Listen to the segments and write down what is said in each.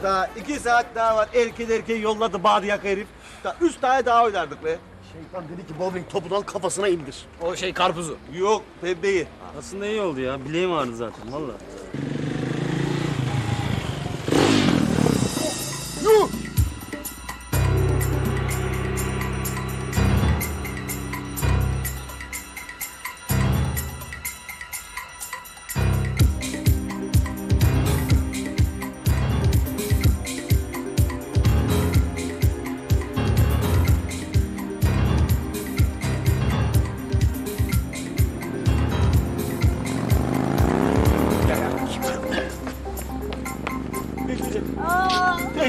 Yok daha iki saat daha var. Erken erken yolladı bağıryak herif. Daha üç tane daha oynardık be. Şeytan dedi ki bowling topundan kafasına indir. O şey karpuzu. Yok pembeyi. Aslında iyi oldu ya. Bileğim ağrıdı zaten valla.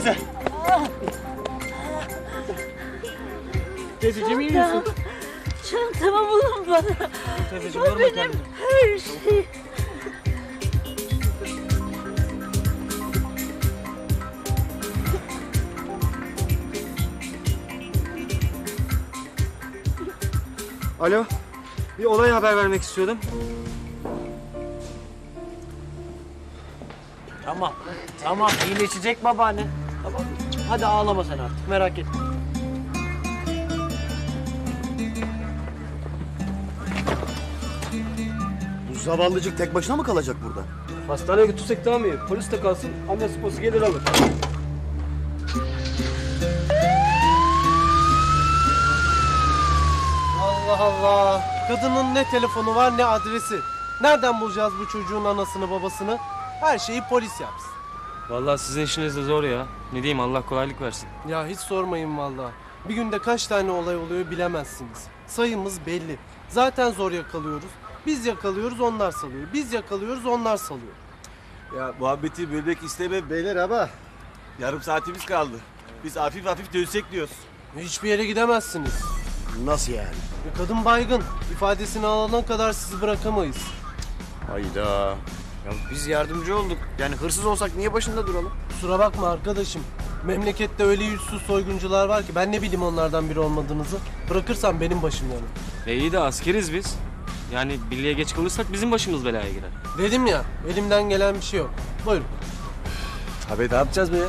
Teyze. Teyzeciğim iyi misin? Çantamı bulun bana. Teyzeciğim yorma benim kendini. her şeyim. Alo. Bir olay haber vermek istiyordum. Tamam. Tamam iyileşecek babaanne. Tamam. Hadi ağlama sen artık merak etme. Bu zavallıcık tek başına mı kalacak burada? Hastaneye götürsek daha mı iyi? Polis de kalsın. Annesi babası gelir alır. Allah Allah. Kadının ne telefonu var ne adresi. Nereden bulacağız bu çocuğun anasını babasını? Her şeyi polis yapsın. Vallahi sizin işiniz de zor ya. Ne diyeyim Allah kolaylık versin. Ya hiç sormayın vallahi. Bir günde kaç tane olay oluyor bilemezsiniz. Sayımız belli. Zaten zor yakalıyoruz. Biz yakalıyoruz onlar salıyor. Biz yakalıyoruz onlar salıyor. Ya muhabbeti bölmek istemem beyler ama yarım saatimiz kaldı. Biz hafif hafif dönsek diyoruz. Hiçbir yere gidemezsiniz. Nasıl yani? E, Kadın baygın. İfadesini alana kadar sizi bırakamayız. Hayda. Ya biz yardımcı olduk. Yani hırsız olsak niye başında duralım? Kusura bakma arkadaşım. Memlekette öyle yüzsüz soyguncular var ki ben ne bileyim onlardan biri olmadığınızı. Bırakırsam benim başım yanır. E iyi de askeriz biz. Yani birliğe geç kalırsak bizim başımız belaya girer. Dedim ya elimden gelen bir şey yok. Buyurun. Abi ne yapacağız be ya?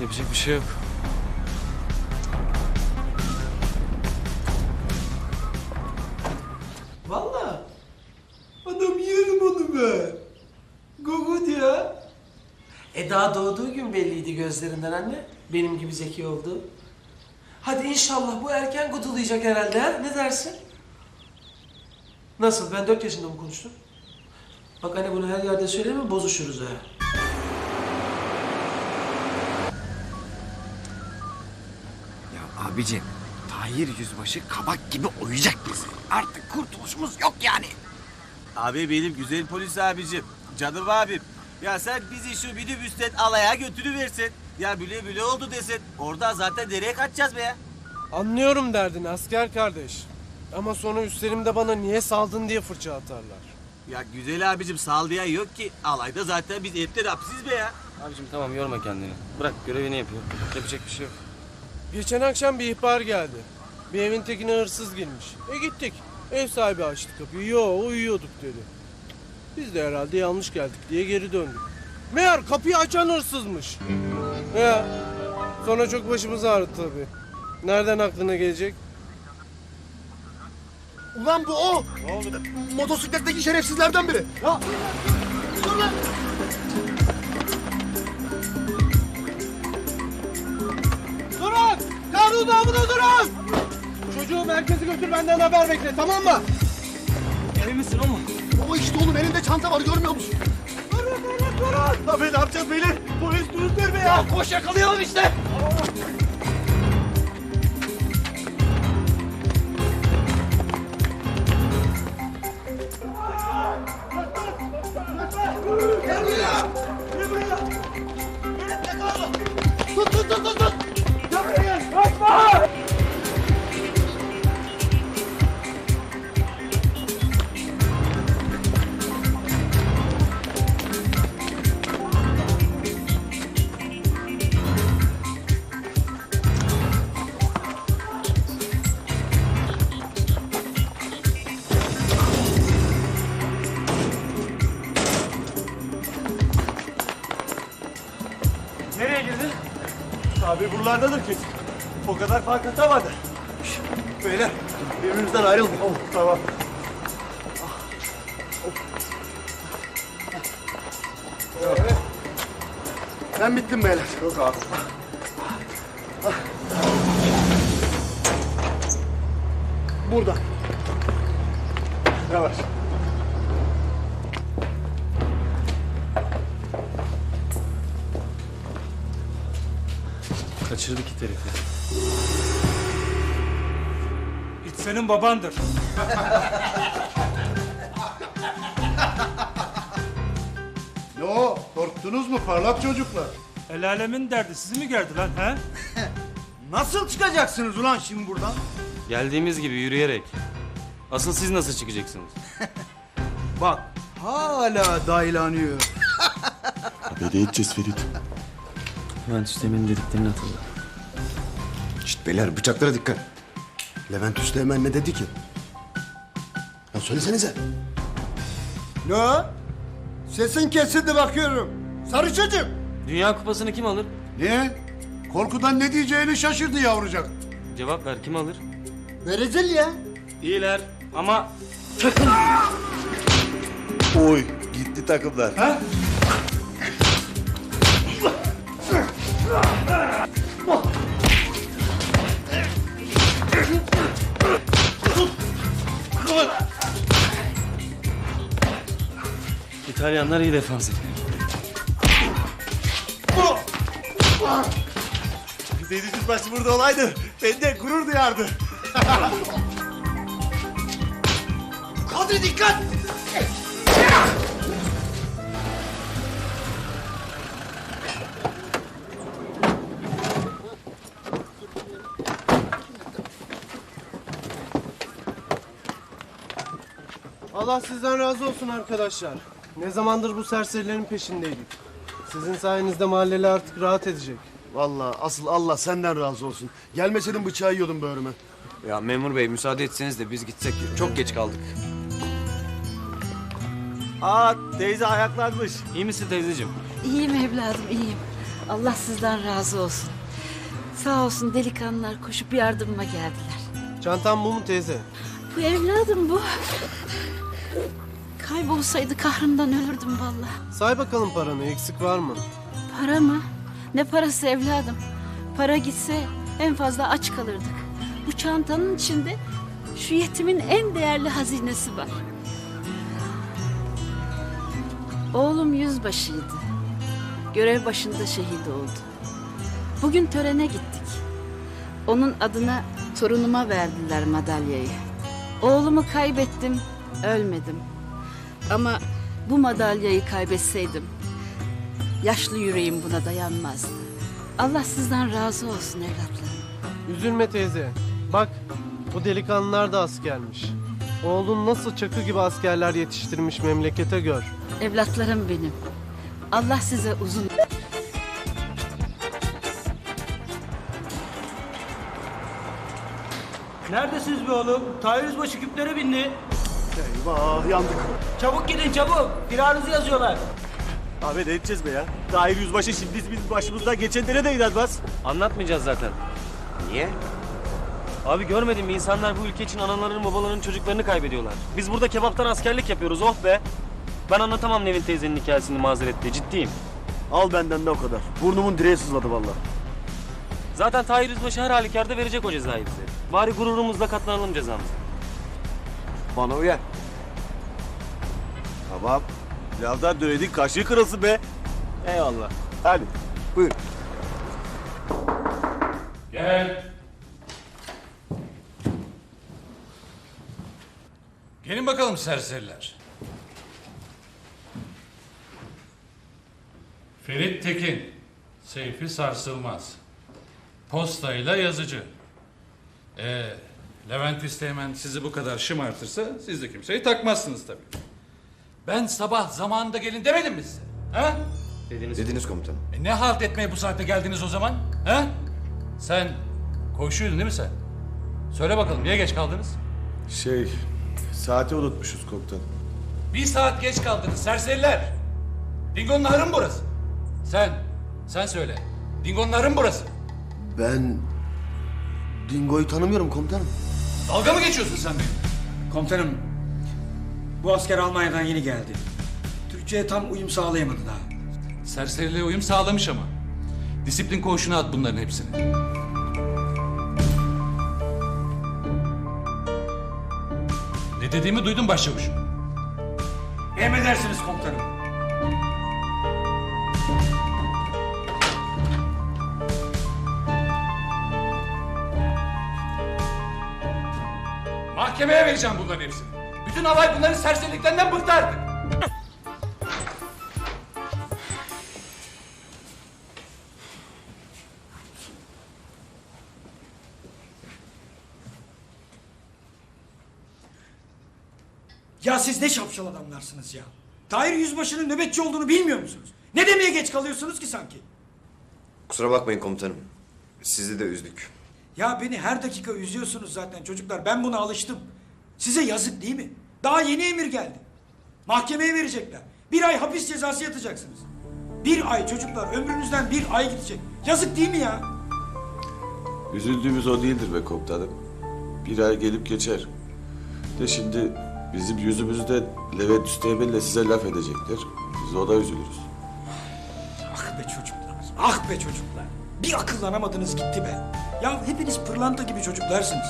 Yapacak bir şey yok. Gözlerinden anne. Benim gibi zeki oldu. Hadi inşallah bu erken kutulayacak herhalde ha? Ne dersin? Nasıl? Ben dört yaşında mı konuştum? Bak anne bunu her yerde söyleme bozuşuruz ha. Ya abicim, Tahir Yüzbaşı kabak gibi oyacak bizi. Artık kurtuluşumuz yok yani. Abi benim güzel polis abicim. Canım abim. Ya sen bizi şu minibüsten alaya götürüversin. Ya bile bile oldu desin. Orada zaten nereye kaçacağız be ya? Anlıyorum derdini asker kardeş. Ama sonra üstlerimde bana niye saldın diye fırça atarlar. Ya güzel abicim sal diyen yok ki. Alayda zaten biz hepten hapsiz be ya. Abicim tamam yorma kendini. Bırak görevini yapıyor. Yapacak bir şey yok. Geçen akşam bir ihbar geldi. Bir evin tekine hırsız girmiş. E gittik. Ev sahibi açtı kapıyı. Yo uyuyorduk dedi. Biz de herhalde yanlış geldik diye geri döndük. Meğer kapıyı açan hırsızmış. Ya sonra çok başımız ağrıdı tabii. Nereden aklına gelecek? Ulan bu o. Motosikletteki şerefsizlerden biri. Ya. Dur lan. Durun! Kanun namına durun! Çocuğu merkeze götür benden haber bekle tamam mı? Emin misin o mu? O işte oğlum elinde çanta var görmüyor musun? Durun! La beni ne yapacağız beyler? Polis durun verme ya. Koş yakalayalım işte. Gel buraya! Gel buraya! Beni yakaladı! Tut tut tut tut! Kadar fark atamadı. Beyler birbirimizden ayrıldık. Oh, tamam. Ben bittim beyler. Yok abi. Burada. Yavaş. Kaçırdık it herifi. Senin babandır. Ne o? Korktunuz mu parlak çocuklar? El alemin derdi sizi mi gerdi lan he? Nasıl çıkacaksınız ulan şimdi buradan? Geldiğimiz gibi yürüyerek. Asıl siz nasıl çıkacaksınız? Bak hala daylanıyor. Ne edeceğiz Ferit? Levent Üsteğmen'in dediklerini hatırla. Şşt beyler bıçaklara dikkat. Levent Üste hemen ne dedi ki? Ya söylesenize. Ne? Sesin kesildi bakıyorum. Sarı çocuk. Dünya kupasını kim alır? Niye? Korkudan ne diyeceğini şaşırdı yavrucak. Cevap ver kim alır? Brezilya. İyiler ama Oy gitti takımlar. İtalyanlar iyi defans ediyor. Deniz Yüzbaşı burada olaydı. Ben de gurur duyardı. Kadri dikkat. Allah sizden razı olsun arkadaşlar. Ne zamandır bu serserilerin peşindeydik. Sizin sayenizde mahalleli artık rahat edecek. Vallahi asıl Allah senden razı olsun. Gelmeseydin bıçağı yiyordum böğrüme. Ya memur bey müsaade etseniz de biz gitsek çok geç kaldık. Aa teyze ayaklanmış. İyi misin teyzeciğim? İyiyim evladım iyiyim. Allah sizden razı olsun. Sağ olsun delikanlılar koşup yardımıma geldiler. Çantam bu mu teyze? Bu evladım bu. Kaybolsaydı kahrımdan ölürdüm vallahi. Say bakalım paranı eksik var mı? Para mı? Ne parası evladım? Para gitse en fazla aç kalırdık. Bu çantanın içinde şu yetimin en değerli hazinesi var. Oğlum yüzbaşıydı. Görev başında şehit oldu. Bugün törene gittik. Onun adına torunuma verdiler madalyayı. Oğlumu kaybettim, ölmedim. Ama bu madalyayı kaybetseydim Yaşlı yüreğim buna dayanmazdı. Allah sizden razı olsun evlatlarım. Üzülme teyze. Bak bu delikanlılar da askermiş. Oğlun nasıl çakı gibi askerler yetiştirmiş memlekete gör. Evlatlarım benim. Allah size uzun Neredesiniz be oğlum? Tahir Yüzbaşı küplere bindi. Eyvah yandık. Çabuk gidin çabuk. Firarınızı yazıyorlar. Abi ne edeceğiz be ya? Tahir Yüzbaşı şimdi bizim başımızdan geçenlere de inanmaz. Anlatmayacağız zaten. Niye? Abi görmedin mi insanlar bu ülke için analarının babalarının çocuklarını kaybediyorlar. Biz burada kebaptan askerlik yapıyoruz oh be. Ben anlatamam Nevin teyzenin hikayesini mazeretle ciddiyim. Al benden de o kadar. Burnumun direği sızladı vallahi. Zaten Tahir Yüzbaşı her halükarda verecek o cezayı bize. Bari gururumuzla katlanalım cezamıza. Bana uyar. Tamam. Lavdan dönedik kaşığı kırılsın be. Eyvallah. Hadi. Buyur. Gel. Gelin bakalım serseriler. Ferit Tekin, Seyfi Sarsılmaz. Postayla yazıcı. Ee, Levent İsteğmen sizi bu kadar şımartırsa siz de kimseyi takmazsınız tabii. Ben sabah zamanında gelin demedim mi size? Ha? Dediniz. Dediniz komutanım. E ne halt etmeye bu saatte geldiniz o zaman? Ha? Sen koşuyordun değil mi sen? Söyle bakalım niye geç kaldınız? Şey saati unutmuşuz komutanım. Bir saat geç kaldınız serseriler. Dingo'nun mı burası? Sen, sen söyle. Dingonların burası. Ben Dingo'yu tanımıyorum komutanım. Dalga mı geçiyorsun sen benimle? Komutanım, bu asker Almanya'dan yeni geldi. Türkçe'ye tam uyum sağlayamadı daha. Serseriliğe uyum sağlamış ama. Disiplin koğuşuna at bunların hepsini. Ne dediğimi duydun başçavuşum. Emredersiniz komutanım. Mahkemeye vereceğim bunların hepsini. Bütün alay bunların serseriliklerinden bıktı artık. Ya siz ne şapşal adamlarsınız ya. Tahir Yüzbaşı'nın nöbetçi olduğunu bilmiyor musunuz? Ne demeye geç kalıyorsunuz ki sanki? Kusura bakmayın komutanım. Sizi de üzdük. Ya beni her dakika üzüyorsunuz zaten çocuklar. Ben buna alıştım. Size yazık değil mi? Daha yeni emir geldi. Mahkemeye verecekler. Bir ay hapis cezası yatacaksınız. Bir ay çocuklar ömrünüzden bir ay gidecek. Yazık değil mi ya? Üzüldüğümüz o değildir be komutanım. Bir ay gelip geçer. De şimdi bizim yüzümüzde Levent Üsteğmen'le size laf edecekler. Biz ona üzülürüz. Ah be çocuklar. Ah be çocuklar. Bir akıllanamadınız gitti be. Ya hepiniz pırlanta gibi çocuklarsınız.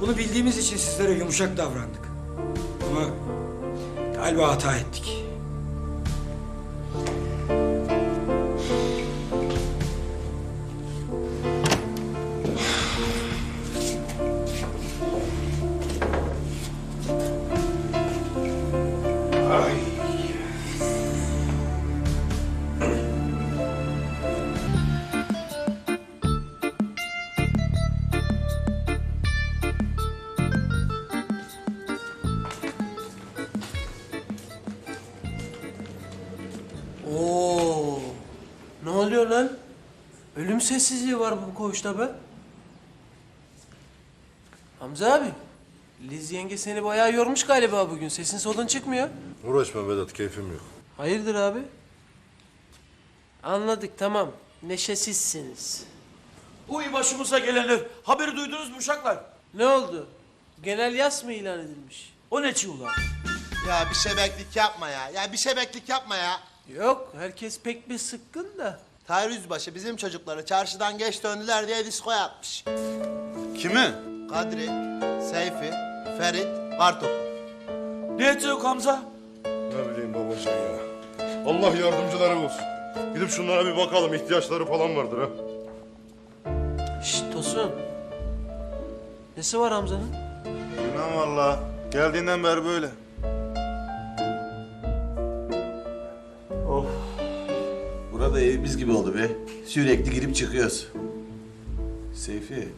Bunu bildiğimiz için sizlere yumuşak davrandık. Ama galiba hata ettik. Oluyor lan? Ölüm sessizliği var bu koğuşta be. Hamza abi. Liz yenge seni bayağı yormuş galiba bugün. Sesin solun çıkmıyor. Uğraşma Vedat keyfim yok. Hayırdır abi? Anladık tamam. Neşesizsiniz. Uy başımıza gelenler. Haberi duydunuz mu uşaklar? Ne oldu? Genel yas mı ilan edilmiş? O ne çiğ ulan? Ya bir şebeklik yapma ya. Ya bir şebeklik yapma ya. Yok herkes pek bir sıkkın da. Tahir Yüzbaşı bizim çocukları çarşıdan geç döndüler diye disko yapmış. Kimi? Kadri, Seyfi, Ferit, Kartopu. Ne edecek Hamza? Ne bileyim babacığım ya. Allah yardımcıları olsun. Gidip şunlara bir bakalım ihtiyaçları falan vardır ha. Şşt Tosun. Nesi var Hamza'nın? İnan valla. Geldiğinden beri böyle. Burada evimiz gibi oldu be. Sürekli girip çıkıyoruz. Seyfi,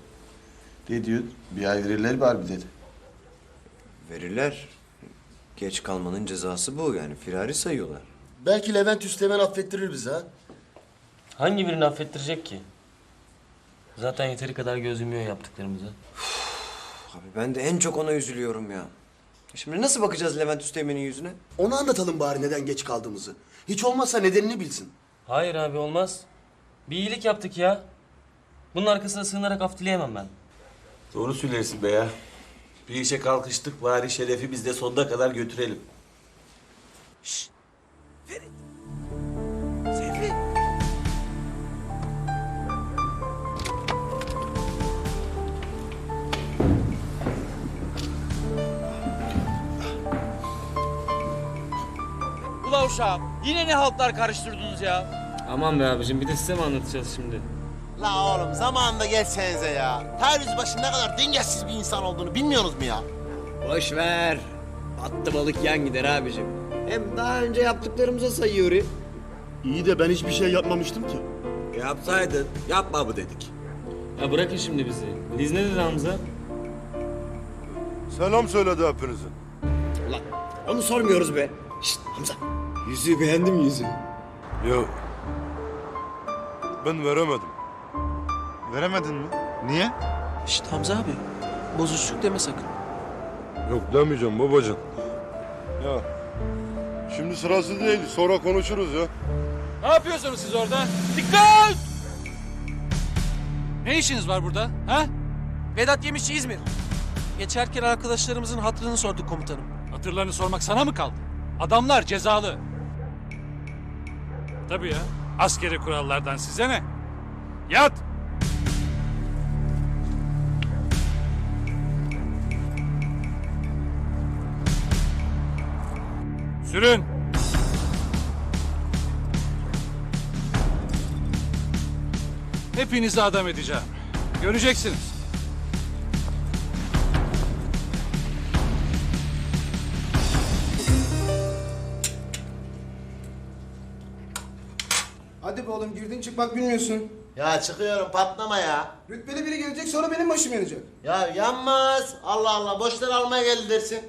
ne diyorsun? Bir ay verirler mi harbiden? Verirler. Geç kalmanın cezası bu yani. Firari sayıyorlar. Belki Levent Üsteğmen affettirir bizi ha. Hangi birini affettirecek ki? Zaten yeteri kadar göz yumuyor yaptıklarımıza. Abi ben de en çok ona üzülüyorum ya. Şimdi nasıl bakacağız Levent Üsteğmen'in yüzüne? Onu anlatalım bari neden geç kaldığımızı. Hiç olmazsa nedenini bilsin. Hayır abi olmaz. Bir iyilik yaptık ya. Bunun arkasına sığınarak af dileyemem ben. Doğru söylersin be ya. Bir işe kalkıştık bari şerefi biz de sonuna kadar götürelim. Seyfi. Uşağım yine ne haltlar karıştırdınız ya? Aman be abicim bir de size mi anlatacağız şimdi? La oğlum zamanında gelsenize ya. Tahir Yüzbaşı ne kadar dengesiz bir insan olduğunu bilmiyorsunuz mu ya? Boş ver. Attı balık yan gider abicim. Hem daha önce yaptıklarımıza sayıyor. İyi de ben hiçbir şey yapmamıştım ki. Yapsaydın. Yapma mı dedik. Ya bırakın şimdi bizi. Liz ne dedi Hamza? Selam söyledi hepinize. Ulan onu sormuyoruz be. Şşt Hamza. Yüzüğü beğendim yüzüğü. Yok. Ben veremedim. Veremedin mi? Niye? Şşt Hamza abi. Bozuşluk deme sakın. Yok demeyeceğim babacığım. Ya şimdi sırası değil sonra konuşuruz ya. Ne yapıyorsunuz siz orada? Dikkat! Ne işiniz var burada? Ha? Vedat Yemişçi İzmir. Geçerken arkadaşlarımızın hatırını sorduk komutanım. Hatırlarını sormak sana mı kaldı? Adamlar cezalı. Tabii ya. Askeri kurallardan size ne? Yat! Sürün! Hepinizi adam edeceğim. Göreceksiniz. Hadi be oğlum girdin çıkmak bilmiyorsun. Ya çıkıyorum patlama ya. Rütbeli biri gelecek sonra benim başım yanacak. Ya yanmaz. Allah Allah boşlar almaya geldi dersin.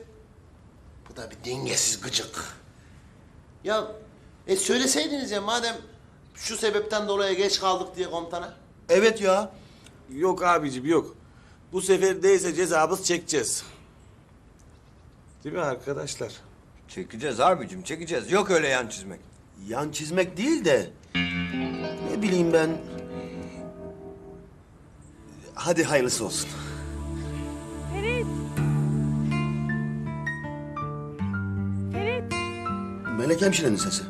Bu da bir dengesiz gıcık. Ya e söyleseydiniz ya madem şu sebepten dolayı geç kaldık diye komutana. Evet ya. Yok abicim yok. Bu sefer değilse cezamız çekeceğiz. Değil mi arkadaşlar? Çekeceğiz abicim çekeceğiz. Yok öyle yan çizmek. Yan çizmek değil de... Ne bileyim ben... Hadi hayırlısı olsun. Ferit. Ferit. Melek hemşirenin sesi.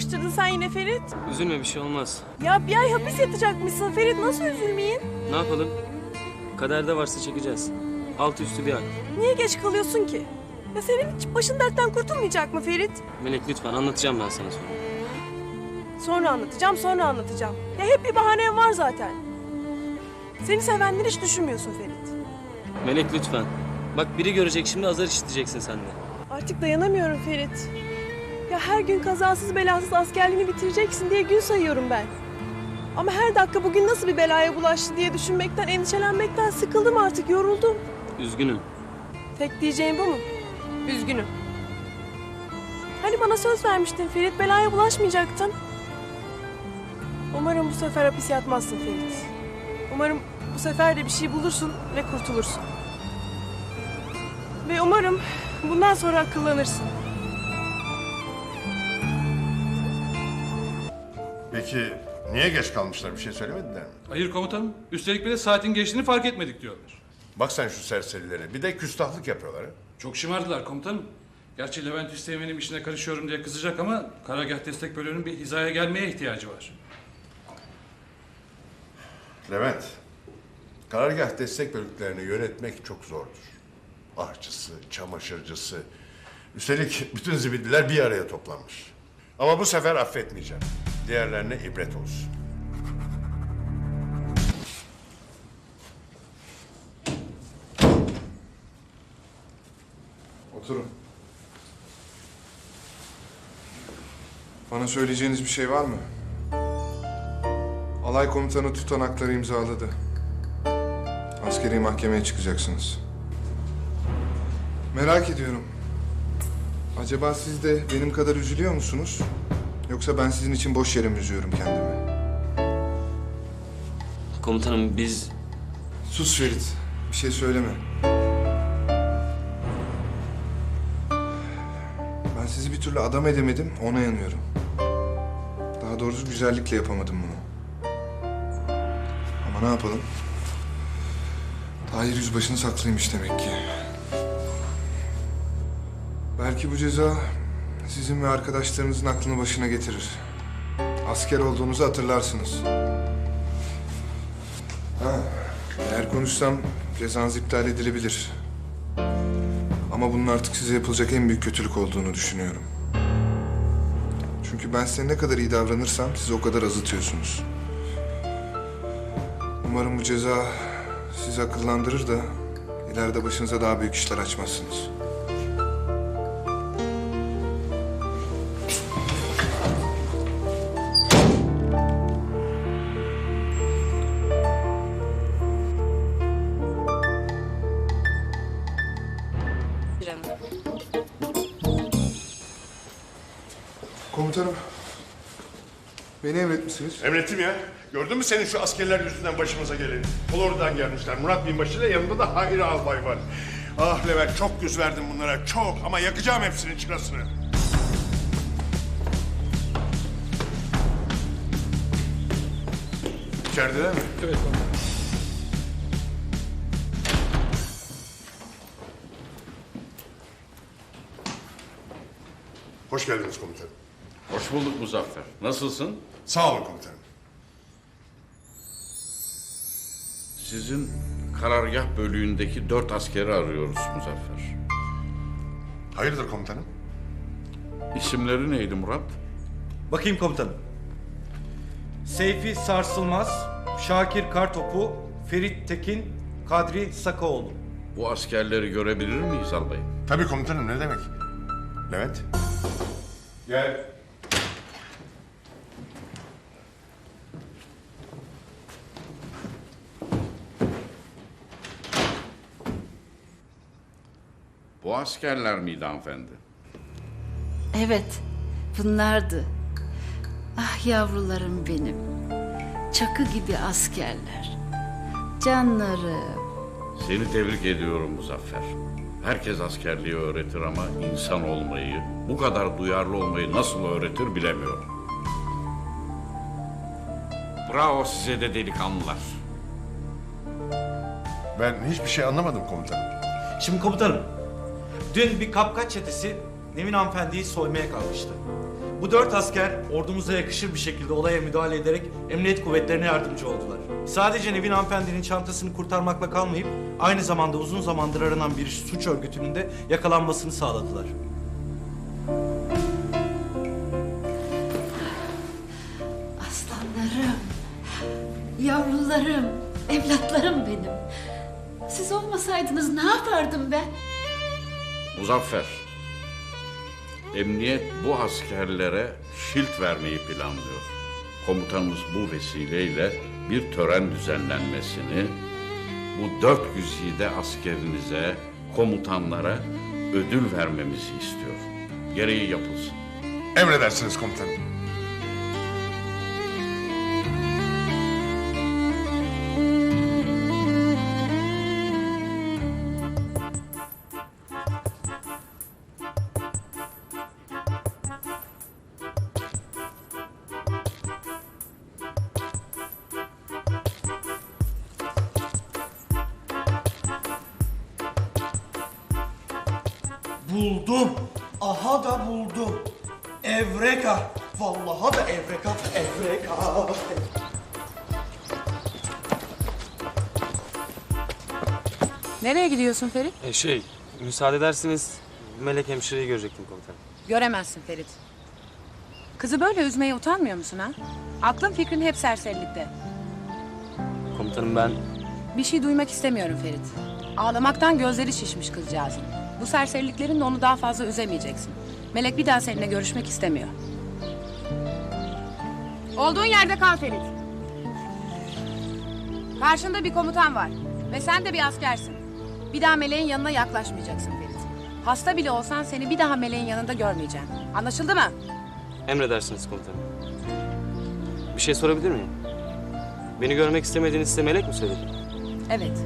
Karıştırdın sen yine Ferit? üzülme bir şey olmaz. Ya bir ay hapis yatacakmışsın Ferit nasıl üzülmeyin? Ne yapalım? Kaderde varsa çekeceğiz. Altı üstü bir ay. Niye geç kalıyorsun ki? Ya senin hiç başın dertten kurtulmayacak mı Ferit? Melek lütfen anlatacağım ben sana sonra. Sonra anlatacağım sonra anlatacağım. Ya hep bir bahanen var zaten. Seni sevenleri hiç düşünmüyorsun Ferit. Melek lütfen. Bak biri görecek şimdi azar işiteceksin sen de. Artık dayanamıyorum Ferit. Ya her gün kazasız belasız askerliğini bitireceksin diye gün sayıyorum ben. Ama her dakika bugün nasıl bir belaya bulaştı diye düşünmekten, endişelenmekten sıkıldım artık, yoruldum. Üzgünüm. Tek diyeceğim bu mu? Üzgünüm. Hani bana söz vermiştin Ferit, belaya bulaşmayacaktın. Umarım bu sefer hapis yatmazsın Ferit. Umarım bu sefer de bir şey bulursun ve kurtulursun. Ve umarım bundan sonra akıllanırsın. Peki niye geç kalmışlar bir şey söylemediler mi? Hayır komutanım. Üstelik bir de saatin geçtiğini fark etmedik diyorlar. Bak sen şu serserilere bir de küstahlık yapıyorlar. ha. Çok şımardılar komutanım. Gerçi Levent Üsteğmen'in işine karışıyorum diye kızacak ama Karagah Destek Bölüğü'nün bir hizaya gelmeye ihtiyacı var. Levent, karargah destek bölüklerini yönetmek çok zordur. Ahçısı, çamaşırcısı, üstelik bütün zibidiler bir araya toplanmış. Ama bu sefer affetmeyeceğim. Diğerlerine ibret olsun. Oturun. Bana söyleyeceğiniz bir şey var mı? Alay komutanı tutanakları imzaladı. Askeri mahkemeye çıkacaksınız. Merak ediyorum. Acaba siz de benim kadar üzülüyor musunuz? Yoksa ben sizin için boş yere mi üzüyorum kendimi? Komutanım biz... Sus Ferit. Bir şey söyleme. Ben sizi bir türlü adam edemedim, ona yanıyorum. Daha doğrusu güzellikle yapamadım bunu. Ama ne yapalım? Tahir yüzbaşını saklıymış demek ki. Belki bu ceza sizin ve arkadaşlarınızın aklını başına getirir. Asker olduğunuzu hatırlarsınız. Ha, eğer konuşsam cezanız iptal edilebilir. Ama bunun artık size yapılacak en büyük kötülük olduğunu düşünüyorum. Çünkü ben size ne kadar iyi davranırsam siz o kadar azıtıyorsunuz. Umarım bu ceza sizi akıllandırır da ileride başınıza daha büyük işler açmazsınız. Komutanım, Beni emretmişsiniz. Emrettim ya. Gördün mü senin şu askerler yüzünden başımıza geleni? Floridan gelmişler. Murat Binbaşı ile yanında da Hayri Albay var. Ah Levent çok yüz verdim bunlara çok ama yakacağım hepsinin çırasını. İçerideler mi? Evet komutanım. Hoş geldiniz komutanım. Hoş bulduk Muzaffer. Nasılsın? Sağ olun komutanım. Sizin karargah bölüğündeki dört askeri arıyoruz Muzaffer. Hayırdır komutanım? İsimleri neydi Murat? Bakayım komutanım. Seyfi Sarsılmaz, Şakir Kartopu, Ferit Tekin, Kadri Sakaoğlu. Bu askerleri görebilir miyiz albayım? Tabii komutanım ne demek? Levent. Gel. Askerler miydi hanımefendi? Evet, bunlardı. Ah yavrularım benim. Çakı gibi askerler. Canlarım. Seni tebrik ediyorum Muzaffer. Herkes askerliği öğretir ama insan olmayı, bu kadar duyarlı olmayı nasıl öğretir bilemiyorum. Bravo size de delikanlılar. Ben hiçbir şey anlamadım komutanım. Şimdi komutanım, dün bir kapkaç çetesi Nevin hanımefendiyi soymaya kalmıştı. Bu dört asker ordumuza yakışır bir şekilde olaya müdahale ederek emniyet kuvvetlerine yardımcı oldular. Sadece Nevin hanımefendinin çantasını kurtarmakla kalmayıp aynı zamanda uzun zamandır aranan bir suç örgütünün de yakalanmasını sağladılar. Aslanlarım. Yavrularım. Evlatlarım benim. Siz olmasaydınız ne yapardım ben? Muzaffer, emniyet bu askerlere şilt vermeyi planlıyor. Komutanımız bu vesileyle bir tören düzenlenmesini, bu dört güzide askerinize, komutanlara ödül vermemizi istiyor. Gereği yapılsın. Emredersiniz komutanım. Buldum. Aha da buldum. Evreka. Vallahi da evreka. Evreka. Nereye gidiyorsun Ferit? E şey, müsaade ederseniz Melek hemşireyi görecektim komutanım. Göremezsin Ferit. Kızı böyle üzmeye utanmıyor musun ha? Aklın fikrin hep serserilikte. Komutanım ben Bir şey duymak istemiyorum Ferit. Ağlamaktan gözleri şişmiş kızcağızın. Bu serseriliklerinle onu daha fazla üzemeyeceksin. Melek bir daha seninle görüşmek istemiyor. Olduğun yerde kal Ferit. Karşında bir komutan var. Ve sen de bir askersin. Bir daha Meleğin yanına yaklaşmayacaksın Ferit. Hasta bile olsan seni bir daha Meleğin yanında görmeyeceğim. Anlaşıldı mı? emredersiniz komutanım. Bir şey sorabilir miyim? Beni görmek istemediğini size Melek mi söyledi? Evet.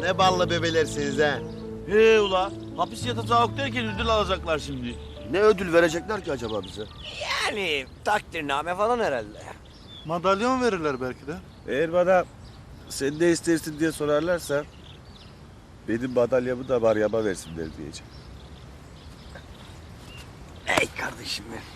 Ne ballı bebelersiniz ha. He ula, hapis yatacak derken ödül alacaklar şimdi. Ne ödül verecekler ki acaba bize? Yani takdirname falan herhalde. Madalyon verirler belki de. Eğer bana sen ne istersin diye sorarlarsa benim madalyamı da Meryem'e versinler diyeceğim. Ey kardeşim benim.